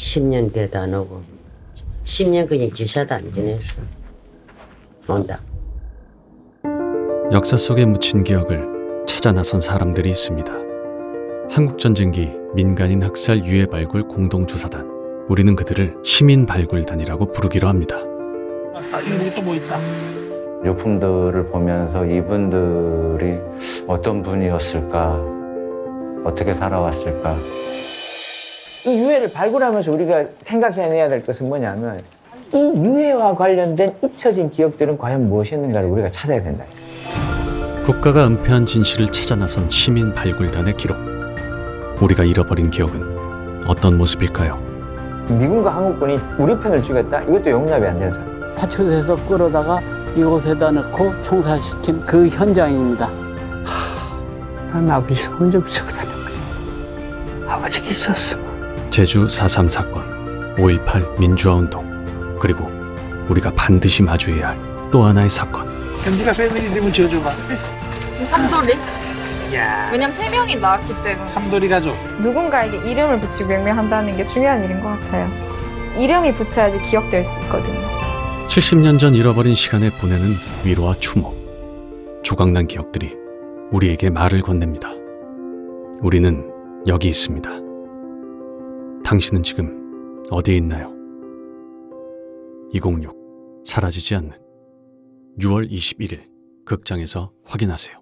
10년 돼도 안 오고 10년 그냥 지사도 안 지냈어 온다 역사 속에 묻힌 기억을 찾아 나선 사람들이 있습니다. 한국전쟁기 민간인 학살 유해 발굴 공동조사단. 우리는 그들을 시민 발굴단이라고 부르기로 합니다. 아, 여기 또뭐 있다. 유품들을 보면서 이분들이 어떤 분이었을까, 어떻게 살아왔을까. 이 유해를 발굴하면서 우리가 생각해내야 될 것은 뭐냐면 이 유해와 관련된 잊혀진 기억들은 과연 무엇이었는가를 우리가 찾아야 된다. 국가가 은폐한 진실을 찾아 나선 시민 발굴단의 기록. 우리가 잃어버린 기억은 어떤 모습일까요? 미군과 한국군이 우리 편을 죽였다? 이것도 용납이 안 되는 사람. 파출소에서 끌어다가 이곳에다 넣고 총살시킨 그 현장입니다. 난 아버지 혼자 붙잡고 다녔 거야. 아버지가 있었어. 제주 4.3 사건, 5.18 민주화 운동, 그리고 우리가 반드시 마주해야 할 또 하나의 사건. 경기가 패밀리 이름을 지어줘봐. 삼돌이? 야 왜냐면 세 명이 나왔기 때문에 삼돌이 가족. 누군가에게 이름을 붙이고 명명한다는 게 중요한 일인 것 같아요. 이름이 붙여야지 기억될 수 있거든요. 70년 전 잃어버린 시간에 보내는 위로와 추모. 조각난 기억들이 우리에게 말을 건넵니다. 우리는 여기 있습니다. 당신은 지금 어디에 있나요? 206 사라지지 않는 6월 21일 극장에서 확인하세요.